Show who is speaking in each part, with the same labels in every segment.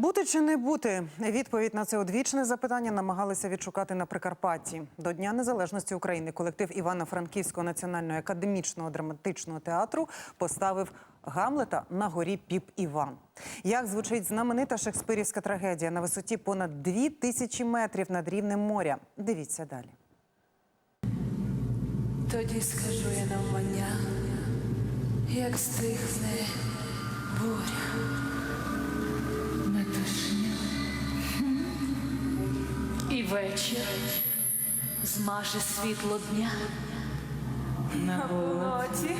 Speaker 1: Бути чи не бути? Відповідь на це одвічне запитання намагалися відшукати на Прикарпатті. До Дня Незалежності України колектив Івано-Франківського національного академічного драматичного театру поставив Гамлета на горі Піп Іван. Як звучить знаменита шекспирівська трагедія на висоті понад дві тисячі метрів над рівнем моря? Дивіться далі.
Speaker 2: Тоді скажу я навмання, як стихне буря. Вечір змаже світло дня. На болоті.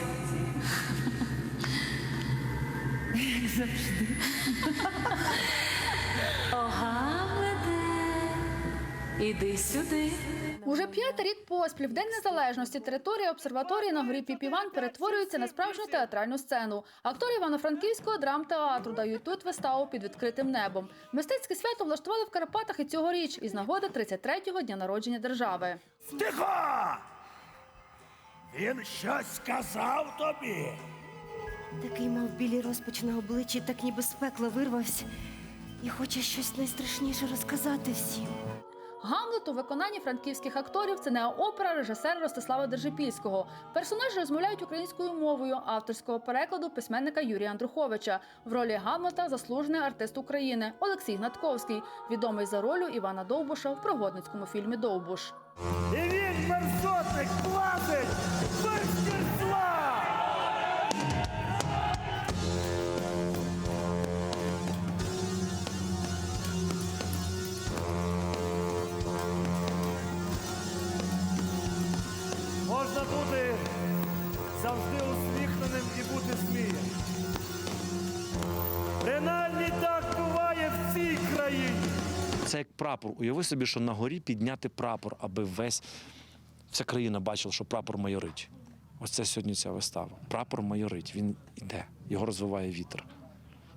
Speaker 2: Як завжди. Іди сюди.
Speaker 3: Уже п'ятий рік поспіль в День Незалежності територія обсерваторії на горі Піпіван перетворюється на справжню театральну сцену. Актори Івано-Франківського драмтеатру дають тут виставу під відкритим небом. Мистецьке свято влаштували в Карпатах і цьогоріч із нагоди 33-го дня народження держави.
Speaker 4: Тихо! Він щось сказав тобі.
Speaker 5: Такий мав білі розпач на обличчі, так ніби з пекла вирвався. І хоче щось найстрашніше розказати всім.
Speaker 3: Гамлет у виконанні франківських акторів це неоопера режисера Ростислава Держипільського. Персонажі розмовляють українською мовою авторського перекладу письменника Юрія Андруховича. В ролі Гамлета заслужений артист України Олексій Гнатковський, відомий за ролю Івана Довбуша в пригодницькому фільмі Довбуш.
Speaker 4: І він мерзотник завжди усміхненим і бути сміяним. Принаймні так буває в цій країні.
Speaker 6: Це як прапор. Уяви собі, що на горі підняти прапор, аби весь вся країна бачила, що прапор майорить. Ось це сьогодні ця вистава. Прапор майорить, він іде, його розвиває вітер.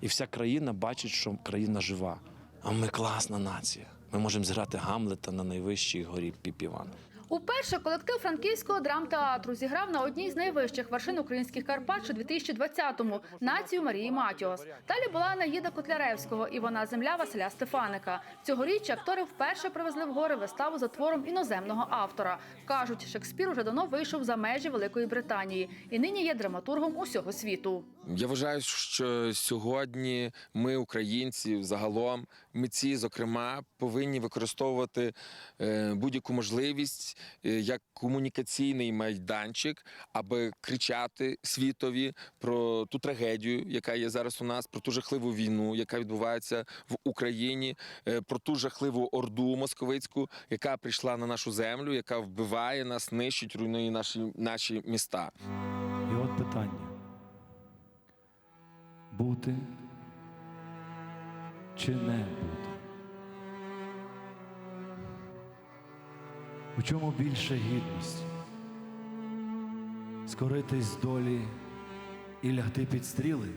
Speaker 6: І вся країна бачить, що країна жива. А ми класна нація. Ми можемо зіграти Гамлета на найвищій горі Піпіван.
Speaker 3: Уперше колектив франківського драмтеатру зіграв на одній з найвищих вершин українських Карпат ще 2020-му – націю Марії Матіос. Далі була Наїда Котляревського і вона земля Василя Стефаника. Цьогоріч актори вперше привезли в гори виставу за твором іноземного автора. Кажуть, Шекспір уже давно вийшов за межі Великої Британії і нині є драматургом усього світу.
Speaker 7: Я вважаю, що сьогодні ми, українці, загалом митці, зокрема, повинні використовувати е, будь-яку можливість як комунікаційний майданчик, аби кричати світові про ту трагедію, яка є зараз у нас, про ту жахливу війну, яка відбувається в Україні, е, про ту жахливу орду московицьку, яка прийшла на нашу землю, яка вбиває нас, нищить, руйнує наші, наші міста.
Speaker 8: І от питання. Бути чи не бути? У чому більша гідність? Скоритись з долі і лягти під стріли?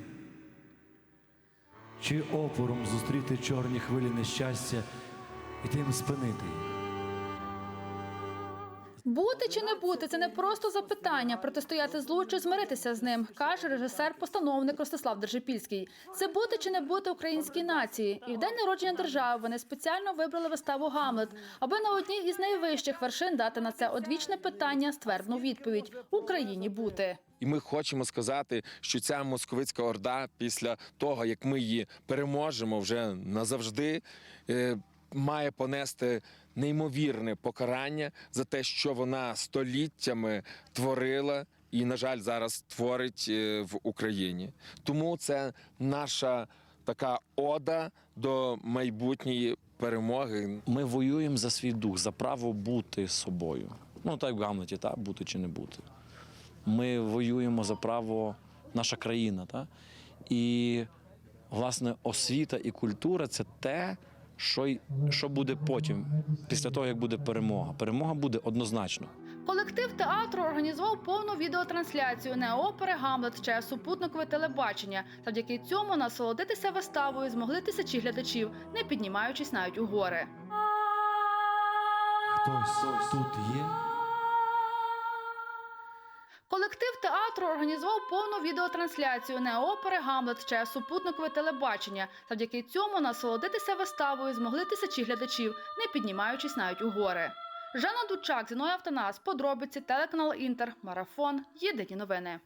Speaker 8: Чи опором зустріти чорні хвилі нещастя і тим спинити їх?
Speaker 3: Бути чи не бути це не просто запитання, протистояти злу чи змиритися з ним, каже режисер-постановник Ростислав Держипільський. Це бути чи не бути українській нації. І в день народження держави вони спеціально вибрали виставу Гамлет, аби на одній із найвищих вершин дати на це одвічне питання ствердну відповідь Україні бути.
Speaker 7: І ми хочемо сказати, що ця московицька орда, після того як ми її переможемо вже назавжди, е, має понести неймовірне покарання за те, що вона століттями творила. І, на жаль, зараз творить е, в Україні. Тому це наша така ода до майбутньої перемоги.
Speaker 6: Ми воюємо за свій дух, за право бути собою. Ну, так в Гамлеті, так, бути чи не бути. Ми воюємо за право наша країна. Так? І, власне, освіта і культура це те, що, й- що буде потім, після того, як буде перемога. Перемога буде однозначно.
Speaker 3: Колектив театру організував повну відеотрансляцію неопери Гамлет ще супутникове телебачення. Завдяки цьому насолодитися виставою змогли тисячі глядачів, не піднімаючись навіть у гори.
Speaker 8: Хтось тут є?
Speaker 3: Колектив театру організував повну відеотрансляцію не опери Гамлет чи супутникове телебачення. Завдяки цьому насолодитися виставою змогли тисячі глядачів, не піднімаючись навіть у гори. Жанна Дучак, Зіною Автонас, подробиці, телеканал Інтер, Марафон, Єдині новини.